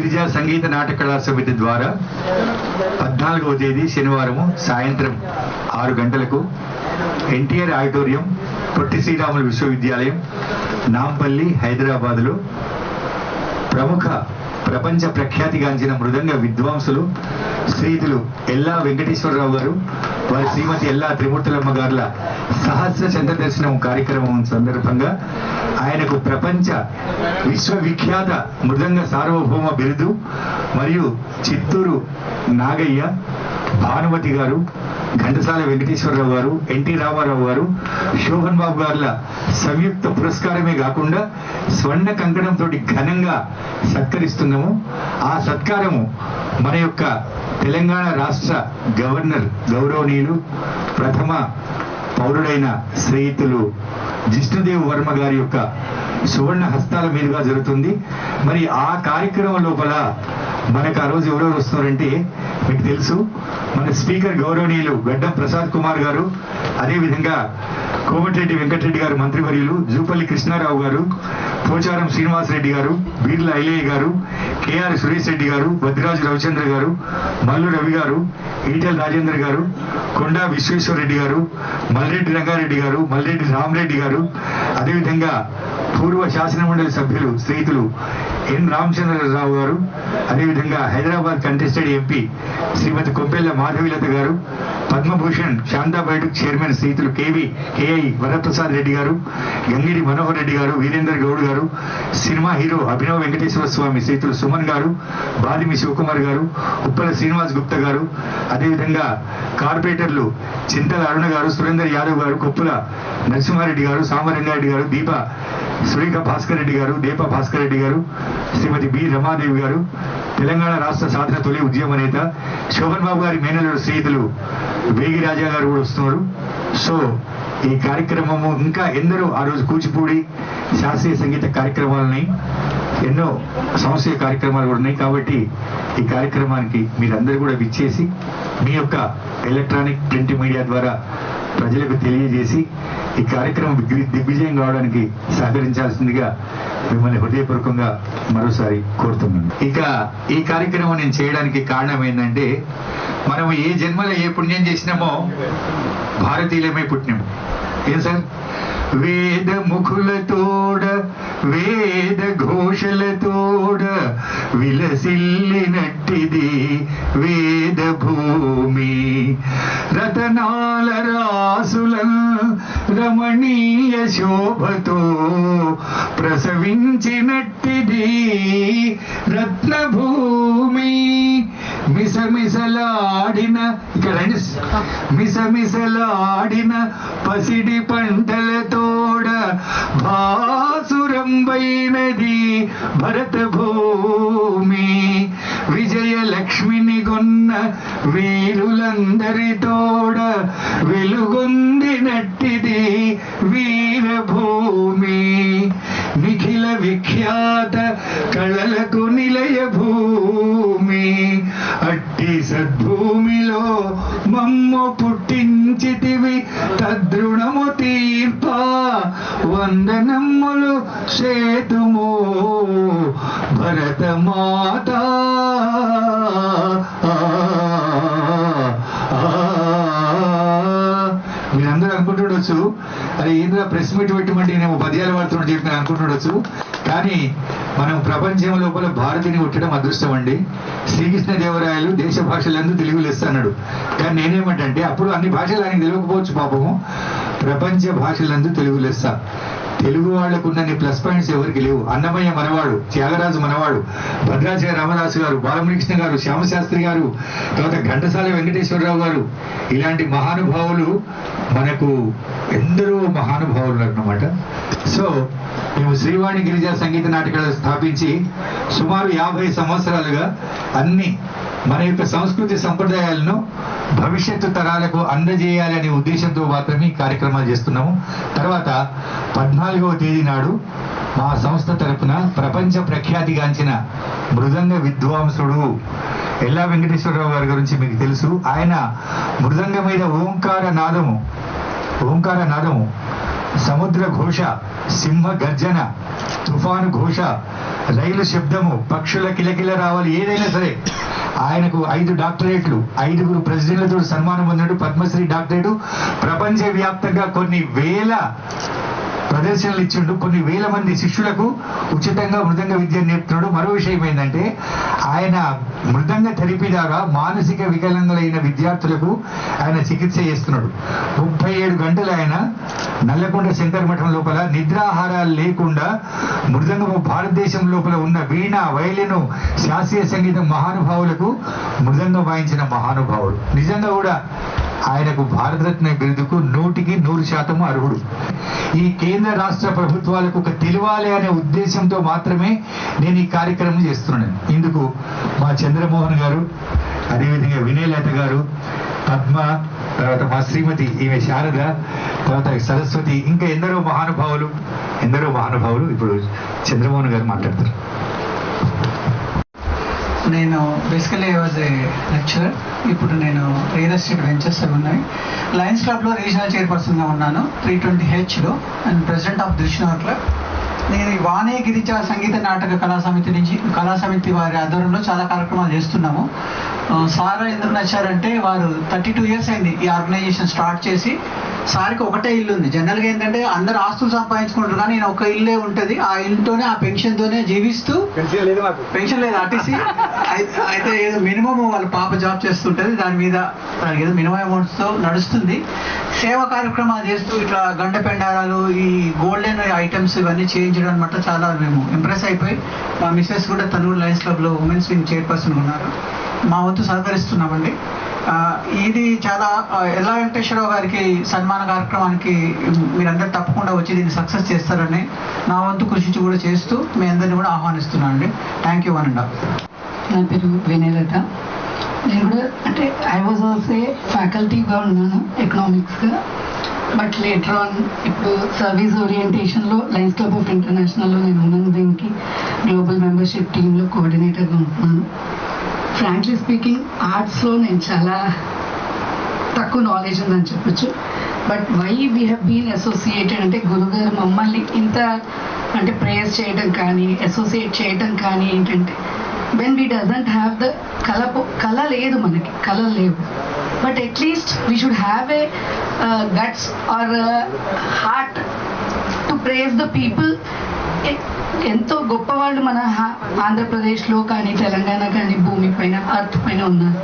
గిరిజా సంగీత నాటక కళా సమితి ద్వారా పద్నాలుగవ తేదీ శనివారము సాయంత్రం ఆరు గంటలకు ఎన్టీఆర్ ఆడిటోరియం పొట్టి శ్రీరాములు విశ్వవిద్యాలయం నాంపల్లి హైదరాబాదులో ప్రముఖ ప్రపంచ ప్రఖ్యాతిగాంచిన మృదంగ విద్వాంసులు శ్రీతులు ఎల్లా వెంకటేశ్వరరావు గారు వారి శ్రీమతి ఎల్లా త్రిమూర్తులమ్మ గారుల సహస్ర చంద్ర దర్శనం కార్యక్రమం సందర్భంగా ఆయనకు ప్రపంచ విశ్వవిఖ్యాత మృదంగ సార్వభౌమ బిరుదు మరియు చిత్తూరు నాగయ్య భానుమతి గారు ఘంటసాల వెంకటేశ్వరరావు గారు ఎన్టీ రామారావు గారు శోభన్ బాబు గారుల సంయుక్త పురస్కారమే కాకుండా స్వర్ణ కంకణంతో ఘనంగా సత్కరిస్తున్నాము. ఆ సత్కారము మన యొక్క తెలంగాణ రాష్ట్ర గవర్నర్ గౌరవనీయులు ప్రథమ పౌరుడైన స్నేహితులు జిష్ణుదేవ్ వర్మ గారి యొక్క సువర్ణ హస్తాల మీదుగా జరుగుతుంది. మరి ఆ కార్యక్రమం లోపల మనకు ఆ రోజు ఎవరెవరు వస్తున్నారంటే మీకు తెలుసు మన స్పీకర్ గౌరవనీయులు గడ్డం ప్రసాద్ కుమార్ గారు అదేవిధంగా కోమటిరెడ్డి వెంకటరెడ్డి గారు మంత్రివర్యులు జూపల్లి కృష్ణారావు గారు పోచారం శ్రీనివాసరెడ్డి గారు బీర్ల ఐలయ్య గారు కేఆర్ సురేష్ రెడ్డి గారు భద్రాజు రవిచంద్ర గారు మల్లు రవి గారు ఈటెల రాజేంద్ర గారు కొండా విశ్వేశ్వరరెడ్డి గారు మల్రెడ్డి రంగారెడ్డి గారు మల్రెడ్డి రామరెడ్డి గారు అదేవిధంగా పూర్వ శాసన మండలి సభ్యులు స్నేహితులు ఎన్ రామచంద్రరావు గారు అదేవిధంగా హైదరాబాద్ కంటెస్టెడ్ ఎంపీ శ్రీమతి కొప్పెల్ల మాధవీలత గారు పద్మభూషణ్ శాంతా బయోటిక్ చైర్మన్ స్నేహితులు కేవి కేఐ వరప్రసాద్ రెడ్డి గారు గంగిరి మనోహర్ రెడ్డి గారు వీరేందర్ గౌడ్ గారు సినిమా హీరో అభినవ్ వెంకటేశ్వర స్వామి స్నేహితులు సుమన్ గారు బాదిమి శివకుమార్ గారు ఉప్పల శ్రీనివాస్ గుప్తా గారు అదేవిధంగా కార్పొరేటర్లు చింతల అరుణ గారు సురేందర్ యాదవ్ గారు కొప్పుల నరసింహారెడ్డి గారు సామరంగారెడ్డి గారు దీప సురేఖ భాస్కర్ రెడ్డి గారు దీప భాస్కర్ రెడ్డి గారు శ్రీమతి బి రమాదేవి గారు తెలంగాణ రాష్ట్ర సాధన తొలి ఉద్యమ నేత శోభన్ బాబు గారి మేనల్లుడు స్నేహితులు వేగి రాజా గారు కూడా వస్తున్నారు. సో ఈ కార్యక్రమము ఇంకా ఎందరో ఆ రోజు కూచిపూడి శాస్త్రీయ సంగీత కార్యక్రమాలని ఎన్నో సంస్థ కార్యక్రమాలు కూడా ఉన్నాయి. కాబట్టి ఈ కార్యక్రమానికి మీరందరూ కూడా విచ్చేసి మీ యొక్క ఎలక్ట్రానిక్ ప్రింట్ మీడియా ద్వారా ప్రజలకు తెలియజేసి ఈ కార్యక్రమం దిగ్విజయం కావడానికి సహకరించాల్సిందిగా మిమ్మల్ని హృదయపూర్వకంగా మరోసారి కోరుతున్నాను. ఇక ఈ కార్యక్రమం నేను చేయడానికి కారణం ఏంటంటే మనం ఏ జన్మలో ఏ పుణ్యం చేసినామో భారతీయులమే పుట్టినాము ఏం సార్? వేద ముఖులతోడ వేద ఘోషలతోడ విలసిల్లినట్టిది వేద భూమి రతనాల రాసుల రమణీయ శోభతో ప్రసవించినట్టిది రత్నభూమి. మిసమిసలాడిన ఇక్కడ రండి. మిసమిసలాడిన పసిడి పంటలతోడ భాసురంబైనది భరత భూమి ఉన్న గొన్న వీరులందరితోడ వెలుగొందినట్టిది వీరభూమి నిఖిల విఖ్యాత కళలకు నిలయ భూమి అట్టి సద్భూమిలో మమ్ము పుట్టించితివి తద్రుణము తీర్ప వందనమ్ములు సేతుము భరతమాత మాత మీరందరూ అనుకుంటుండొచ్చు అరే ఏంద్ర ప్రెస్ మీట్ పెట్టమంటే నేను పద్యాలు వాడుతున్నట్టు చెప్పి అనుకుంటుండొచ్చు. కానీ మనం ప్రపంచం లోపల భారతిని కొట్టడం అదృష్టం అండి. శ్రీకృష్ణ దేవరాయలు దేశ భాషలందు తెలుగు లెస్ස కానీ నేనేమంటే అప్పుడు అన్ని భాషలు ఆయన తెలియకపోవచ్చు పాపము. ప్రపంచ భాషలందు తెలుగు లెస్స. తెలుగు వాళ్ళకు ఉన్నన్ని ప్లస్ పాయింట్స్ ఎవరికి లేవు. అన్నమయ్య మనవాడు త్యాగరాజు మనవాడు భద్రాచల రామదాసు గారు బాలమునికృష్ణ గారు శ్యామశాస్త్రి గారు తర్వాత ఘంటసాల వెంకటేశ్వరరావు గారు ఇలాంటి మహానుభావులు మనకు ఎందరో మహానుభావులు అన్నమాట. సో మేము శ్రీవాణి గిరిజా సంగీత నాటకాలు స్థాపించి సుమారు యాభై సంవత్సరాలుగా అన్ని మన యొక్క సంస్కృతి సంప్రదాయాలను భవిష్యత్తు తరాలకు అందజేయాలనే ఉద్దేశంతో మాత్రమే ఈ కార్యక్రమాలు చేస్తున్నాము. తర్వాత పద్నాలుగవ తేదీ నాడు మా సంస్థ తరపున ప్రపంచ ప్రఖ్యాతిగాంచిన మృదంగ విద్వాంసుడు ఎల్లా వెంకటేశ్వరరావు గారి గురించి మీకు తెలుసు. ఆయన మృదంగ మీద ఓంకార నాదము ఓంకార నాదము సముద్ర ఘోష సింహ గర్జన తుఫాను ఘోష రైలు శబ్దము పక్షుల కిలకిల రావాలి ఏదైనా సరే ఆయనకు ఐదు డాక్టరేట్లు ఐదుగురు ప్రెసిడెంట్లతో సన్మానం పొందినట్టు పద్మశ్రీ డాక్టరేటు. ప్రపంచ వ్యాప్తంగా కొన్ని వేల ప్రదర్శనలు ఇచ్చిండు. కొన్ని వేల మంది శిష్యులకు ఉచితంగా మృదంగ విద్య నేర్పుతున్నాడు. మరో విషయం ఏంటంటే ఆయన మృదంగ థెరపీ ద్వారా మానసిక వికలాంగులైన విద్యార్థులకు ఆయన చికిత్స చేస్తున్నాడు. ముప్పై ఏడు గంటలు ఆయన నల్లకొండ శంకర మఠం లోపల నిద్రాహారాలు లేకుండా మృదంగము భారతదేశం లోపల ఉన్న వీణ వైలిను శాస్త్రీయ సంగీతం మహానుభావులకు మృదంగం వాయించిన మహానుభావుడు. నిజంగా కూడా ఆయనకు భారతరత్న బిరుదుకు నూటికి నూరు శాతం అర్హుడు. ఈ కేంద్ర రాష్ట్ర ప్రభుత్వాలకు ఒక తెలివాలి అనే ఉద్దేశంతో మాత్రమే నేను ఈ కార్యక్రమం చేస్తున్నాను. ఇందుకు మా చంద్రమోహన్ గారు అదేవిధంగా వినయలత గారు పద్మ తర్వాత మా శ్రీమతి ఈమె శారద తర్వాత సరస్వతి ఇంకా ఎందరో మహానుభావులు ఎందరో మహానుభావులు ఇప్పుడు చంద్రమోహన్ గారు మాట్లాడతారు. నేను బేసికలీ వాజ్ ఏ లెక్చరర్ ఇప్పుడు నేను రియల్ ఎస్టేట్ వెంచర్స్ అవి ఉన్నాయి. లయన్స్ క్లబ్లో రీజనల్ చైర్పర్సన్గా ఉన్నాను త్రీ ట్వంటీ హెచ్లో అండ్ ప్రెసిడెంట్ ఆఫ్ దృష్ణవర్ క్లబ్ నేను ఈ వాణి గిరిజ సంగీత నాటక కళా సమితి నుంచి కళా సమితి వారి ఆధ్వర్యంలో చాలా కార్యక్రమాలు చేస్తున్నాము. సార్ ఎందుకు నచ్చారంటే వారు థర్టీ టూ ఇయర్స్ అయింది ఈ ఆర్గనైజేషన్ స్టార్ట్ చేసి. సార్కి ఒకటే ఇల్లు ఉంది. జనరల్గా ఏంటంటే అందరు ఆస్తులు సంపాదించుకుంటారు కానీ నేను ఒక ఇల్లే ఉంటుంది. ఆ ఇల్లుతోనే ఆ పెన్షన్తోనే జీవిస్తూ పెన్షన్ లేదు ఆర్టీసీ. అయితే ఏదో మినిమం వాళ్ళ పాప జాబ్ చేస్తుంటది. దాని మీద దానికి ఏదో మినిమం అమౌంట్స్తో నడుస్తుంది. సేవా కార్యక్రమాలు చేస్తూ ఇట్లా గండ పెండారాలు ఈ గోల్డెన్ ఐటమ్స్ ఇవన్నీ చేయించడం అనమాట చాలా మేము ఇంప్రెస్ అయిపోయి. మా మిస్సెస్ కూడా తనూరు లయన్స్ క్లబ్లో ఉమెన్స్ వింగ్ చైర్పర్సన్ ఉన్నారు. మా వంతు సహకరిస్తున్నామండి. ఇది చాలా ఎలా ఎల్లా వెంకటేశ్వరరావు గారికి సన్మాన కార్యక్రమానికి మీరందరూ తప్పకుండా వచ్చి దీన్ని సక్సెస్ చేస్తారని నా వంతు కృషి కూడా చేస్తూ మీ అందరిని కూడా ఆహ్వానిస్తున్నాను అండి థ్యాంక్ యూ వన్ అండ్ నా పేరు వినయలత. నేను కూడా అంటే ఐ వాజ్ ఆల్సో ఫ్యాకల్టీగా ఉన్నాను ఎకనామిక్స్గా బట్ లేటర్ ఆన్ ఇప్పుడు సర్వీస్ ఓరియంటేషన్లో లైన్స్ క్లబ్ ఆఫ్ ఇంటర్నేషనల్లో నేను ఉన్నాను. దీనికి గ్లోబల్ మెంబర్షిప్ టీంలో కోఆర్డినేటర్గా ఉంటున్నాను. ఫ్రాంక్లీ స్పీకింగ్ ఆర్ట్స్లో నేను చాలా తక్కువ నాలెడ్జ్ ఉందని చెప్పొచ్చు. But why we have been associated అంటే గురుగారు మమ్మల్ని ఇంత అంటే ప్రేయర్స్ చేయడం కానీ అసోసియేట్ చేయడం కానీ ఏంటంటే when we doesn't have the కళ కళ లేదు మనకి కళ లేవు. But at least we should have a guts or heart to praise the people ఎంతో గొప్పవాళ్ళు మన హా- ఆంధ్రప్రదేశ్లో కానీ తెలంగాణ కానీ భూమి పైన అర్త్ పైన ఉన్నారు.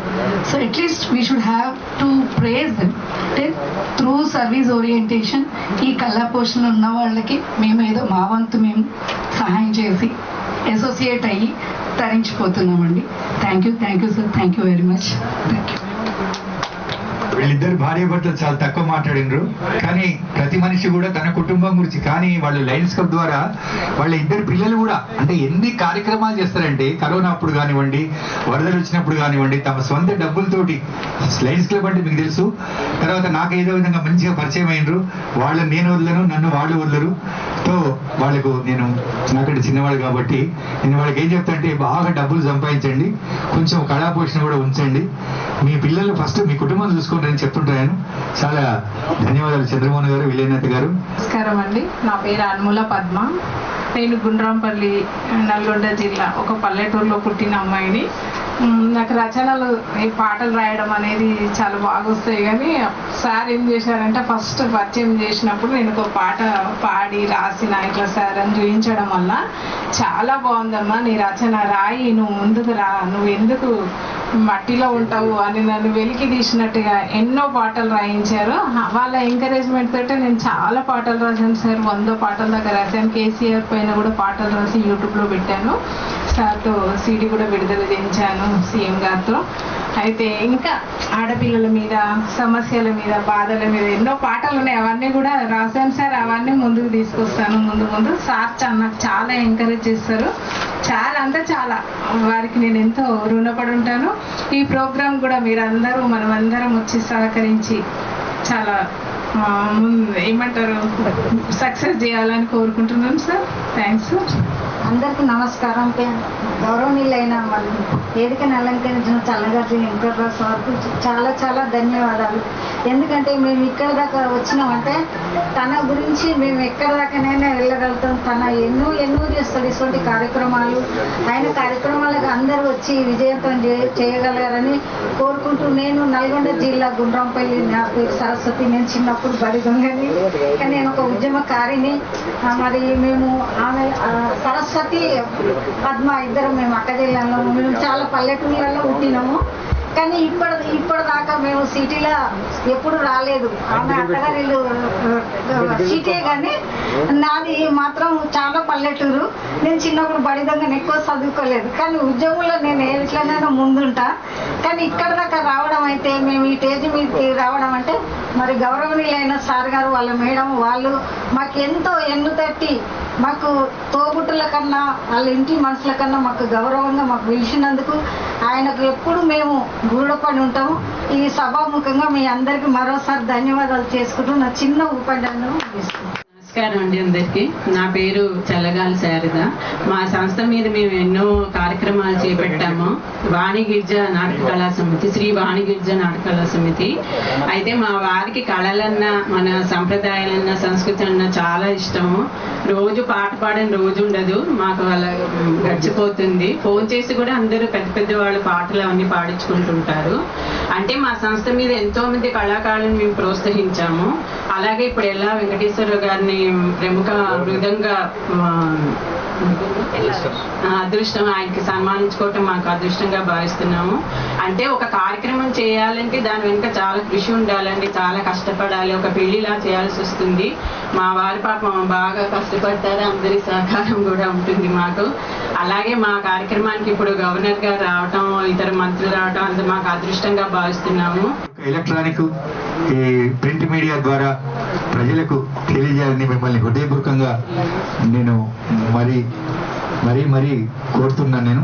So at least we should have to praise అంటే త్రూ సర్వీస్ ఓరియంటేషన్ ఈ కళా పోషణ ఉన్న వాళ్ళకి మేము ఏదో మా వంతు మేము సహాయం చేసి అసోసియేట్ అయ్యి తరించిపోతున్నామండి. Thank you thank you sir thank you very much thank you వీళ్ళిద్దరు భార్య భర్తలు చాలా తక్కువ మాట్లాడినరు. కానీ ప్రతి మనిషి కూడా తన కుటుంబం గురించి కానీ వాళ్ళు లైన్స్ కప్ ద్వారా వాళ్ళ ఇద్దరు పిల్లలు కూడా అంటే ఎన్ని కార్యక్రమాలు చేస్తారంటే కరోనా అప్పుడు కానివ్వండి వరదలు వచ్చినప్పుడు కానివ్వండి తమ సొంత డబ్బులతోటి లైన్స్ క్లబ్ అంటే మీకు తెలుసు తర్వాత నాకు ఏదో విధంగా మంచిగా పరిచయం అయినరు వాళ్ళు నేను వదలను నన్ను వాళ్ళు వదలరు. తో వాళ్ళకు నేను నాకంటే చిన్నవాడు కాబట్టి నేను వాళ్ళకి ఏం చెప్తాంటే బాగా డబ్బులు సంపాదించండి కొంచెం కళా పోషణ కూడా ఉంచండి. మీ పిల్లలు ఫస్ట్ మీ కుటుంబం చూసుకుంటారని చెప్తుంటాను. చాలా ధన్యవాదాలు చంద్రమోహన్ గారు విలేనాథ్ గారు. నమస్కారం అండి. నా పేరు అన్ముల పద్మ. నేను గుండ్రాంపల్లి నల్గొండ జిల్లా ఒక పల్లెటూరులో పుట్టిన అమ్మాయిని. నాకు రచనలు ఈ పాటలు రాయడం అనేది చాలా బాగా వస్తాయి కానీ సార్ ఏం చేశారంటే ఫస్ట్ పరిచయం చేసినప్పుడు నేను ఒక పాట పాడి రాసిన ఇట్లా సార్ అని చూపించడం వల్ల చాలా బాగుందమ్మా నీ రచన రాయి నువ్వు ముందుకు రా నువ్వు ఎందుకు మట్టిలో ఉంటావు అని నన్ను వెలికి తీసినట్టుగా ఎన్నో పాటలు రాయించారు. వాళ్ళ ఎంకరేజ్మెంట్ తోటే నేను చాలా పాటలు రాశాను సార్. వంద పాటల దగ్గర రాశాను. కేసీఆర్ పైన కూడా పాటలు రాసి యూట్యూబ్లో పెట్టాను. సార్తో సీడీ కూడా విడుదల చేయించాను సీఎం గారితో. అయితే ఇంకా ఆడపిల్లల మీద సమస్యల మీద బాధల మీద ఎన్నో పాటలు ఉన్నాయి అవన్నీ కూడా రాశాను సార్. అవన్నీ ముందుకు తీసుకొస్తాను. ముందు ముందు సార్ నాకు చాలా ఎంకరేజ్ చేస్తారు. చాలా అంటే చాలా. వారికి నేను ఎంతో రుణపడి ఉంటాను. ఈ ప్రోగ్రాం కూడా మీరందరూ మనమందరం వచ్చి సహకరించి చాలా ఏమంటారు? సక్సెస్ చేయాలని కోరుకుంటున్నాను సార్ థ్యాంక్స్ అందరికీ నమస్కారం పే- గౌరవనీయులైన మన వేదికను అలంకరించిన చల్లగారి వెంకటరావు సార్కు చాలా చాలా ధన్యవాదాలు. ఎందుకంటే మేము ఇక్కడ దాకా వచ్చినామంటే తన గురించి మేము ఎక్కడ దాకానైనా వెళ్ళగలుగుతాం. తన ఎన్నో ఎన్నో చేస్తాడు ఇటువంటి కార్యక్రమాలు. ఆయన కార్యక్రమాలకు అందరూ వచ్చి విజయవంతం చేయగలగారని కోరుకుంటూ నేను నల్గొండ జిల్లా గుండ్రంపల్లి నా పేరు సరస్వతి. నేను చిన్న బడి దొంగని కానీ నేను ఒక ఉద్యమకారిని. మరి మేము ఆమె సరస్వతి పద్మ ఇద్దరం మేము అక్క జిల్లాలో మేము చాలా పల్లెటూళ్ళలో పుట్టినాము. కానీ ఇప్పటి ఇప్పటిదాకా మేము సిటీలో ఎప్పుడు రాలేదు. ఆమె అత్తగారిల్లు సిటీ కానీ నాది మాత్రం చాలా పల్లెటూరు. నేను చిన్నప్పుడు బడి దొంగని ఎక్కువ చదువుకోలేదు. కానీ ఉద్యోగంలో నేను ఏ విషయంలో ముందుంటా. కానీ ఇక్కడ దాకా రావడం అయితే మేము ఈ స్టేజ్ మీద రావడం అంటే మరి గౌరవనీయులైన సార్ గారు వాళ్ళ మేడం వాళ్ళు మాకు ఎంతో ఎన్ను తట్టి మాకు తోబుట్టుల కన్నా వాళ్ళ ఇంటి మనుషుల కన్నా మాకు గౌరవంగా మాకు పిలిచినందుకు ఆయనకు ఎప్పుడు మేము గురుడపడి ఉంటాము. ఈ సభాముఖంగా మీ అందరికీ మరోసారి ధన్యవాదాలు చేసుకుంటూ నా చిన్న ఉపన్యాసం ముగిస్తున్నాను. నమస్కారం అండి అందరికీ. నా పేరు చల్లగాలి శారద. మా సంస్థ మీద మేము ఎన్నో కార్యక్రమాలు చేపట్టాము. వాణిగిరిజ నాటక కళా సమితి శ్రీ వాణిగిరిజ నాటక కళా సమితి. అయితే మా వారికి కళలన్నా మన సంప్రదాయాలన్నా సంస్కృతి అన్నా చాలా ఇష్టము. రోజు పాట పాడని రోజు ఉండదు. మాకు అలా గడిచిపోతుంది. ఫోన్ చేసి కూడా అందరూ పెద్ద పెద్ద వాళ్ళు పాటలు అవన్నీ పాడించుకుంటుంటారు అంటే మా సంస్థ మీద ఎంతో మంది కళాకారులను మేము ప్రోత్సహించాము. అలాగే ఇప్పుడు ఎలా వెంకటేశ్వర గారిని ప్రముఖ మృదంగా అదృష్టం. ఆయనకి సన్మానించుకోవటం మాకు అదృష్టంగా భావిస్తున్నాము. అంటే ఒక కార్యక్రమం చేయాలంటే దాని వెనుక చాలా కృషి ఉండాలండి చాలా కష్టపడాలి ఒక పెళ్ళిలా చేయాల్సి వస్తుంది. మా వారి పాపం బాగా కష్టపడతారు అందరి సహకారం కూడా ఉంటుంది మాకు. అలాగే మా కార్యక్రమానికి ఇప్పుడు గవర్నర్ గారు రావటం ఇతర మంత్రులు రావటం అంత మాకు అదృష్టంగా భావిస్తున్నాము. ఎలక్ట్రానిక్ ఈ ప్రింట్ మీడియా ద్వారా ప్రజలకు తెలియజేయాలని మిమ్మల్ని హృదయపూర్వకంగా నేను మరి మరీ మరీ కోరుతున్నాను నేను.